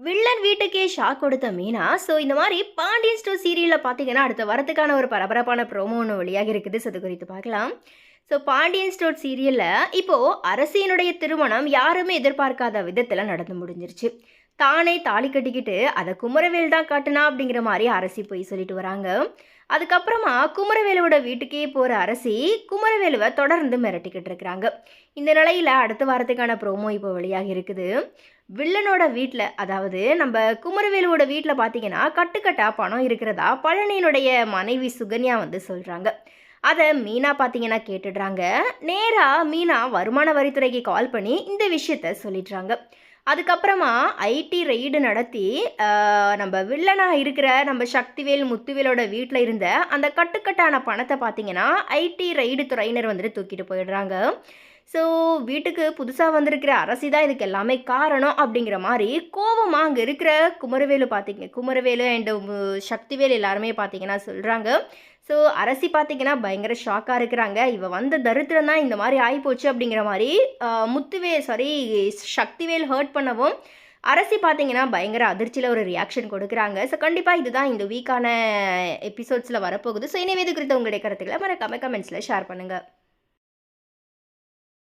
Villain வீட்டுக்கே shock கொடுத்த Meena. So இந்த மாதிரி பாண்டியன் ஸ்டோர் சீரியலில் பார்த்தீங்கன்னா அடுத்த வரத்துக்கான ஒரு பரபரப்பான ப்ரோமோ ஒன்று வழியாக இருக்குது. ஸோ அது குறித்து பார்க்கலாம். ஸோ பாண்டியன் ஸ்டோர் சீரியலில் இப்போது அரசியனுடைய திருமணம் யாருமே எதிர்பார்க்காத விதத்தில் நடந்து முடிஞ்சிருச்சு. தானே தாலி கட்டிக்கிட்டு அதை குமரவேல் தான் காட்டுனா அப்படிங்கிற மாதிரி அரசி போய் சொல்லிட்டு வராங்க. அதுக்கப்புறமா குமரவேலுவோட வீட்டுக்கே போகிற அரசி குமரவேலுவை தொடர்ந்து மிரட்டிக்கிட்டு இருக்கிறாங்க. இந்த நிலையில் அடுத்த வாரத்துக்கான ப்ரோமோ இப்போ வெளியாக இருக்குது. வில்லனோட வீட்டில் அதாவது நம்ம குமரவேலுவோட வீட்டில் பார்த்தீங்கன்னா கட்டுக்கட்டாக பணம் இருக்கிறதா பழனியினுடைய மனைவி சுகன்யா வந்து சொல்கிறாங்க அதை மீனா பார்த்தீங்கன்னா கேட்டுடுறாங்க. நேராக மீனா வருமான வரித்துறைக்கு கால் பண்ணி இந்த விஷயத்த சொல்லிடுறாங்க. அதுக்கப்புறமா ஐடி ரெய்டு நடத்தி நம்ம வில்லனாக இருக்கிற நம்ம சக்திவேல் முத்துவேலோட வீட்டில் இருந்த அந்த கட்டுக்கட்டான பணத்தை பார்த்தீங்கன்னா ஐடி ரெய்டு துறையினர் வந்துட்டு தூக்கிட்டு போயிடுறாங்க. ஸோ வீட்டுக்கு புதுசாக வந்திருக்கிற அரசி தான் இதுக்கு எல்லாமே காரணம் அப்படிங்கிற மாதிரி கோவமாக அங்கே இருக்கிற குமரவேலு பார்த்தீங்க குமரவேலு அண்டு சக்திவேல் எல்லாருமே பார்த்தீங்கன்னா சொல்கிறாங்க ஸோ அரசி பார்த்தீங்கன்னா பயங்கர ஷாக்காக இருக்கிறாங்க. இவ வந்த தரித்திரம் தான் இந்த மாதிரி ஆகிப்போச்சு அப்படிங்கிற மாதிரி முத்துவே சாரி சக்திவேல் ஹர்ட் பண்ணவும் அரசி பார்த்தீங்கன்னா பயங்கர அதிர்ச்சியில் ஒரு ரியாக்ஷன் கொடுக்குறாங்க. ஸோ கண்டிப்பாக இதுதான் இந்த வீக்கான எபிசோட்ஸில் வரப்போகுது. ஸோ இனிமேது குறித்த உங்களுடைய கருத்துக்களை மறக்காம கமெண்ட்ஸில் ஷேர் பண்ணுங்கள்